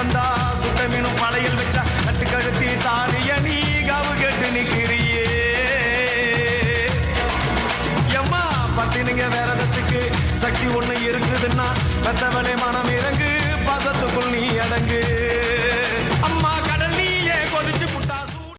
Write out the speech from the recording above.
வந்தா சுத்தமீனும் பழையில் வச்சா கட்டு கழுத்தி தானிய நீ காவு கேட்டு நிக்கிறியே எம்மா பத்தினுங்க விரதத்துக்கு சக்தி ஒண்ணு இருக்குதுன்னா பெத்தவனே மனம் இறங்கு பதத்துக்குள் நீ அடங்கு.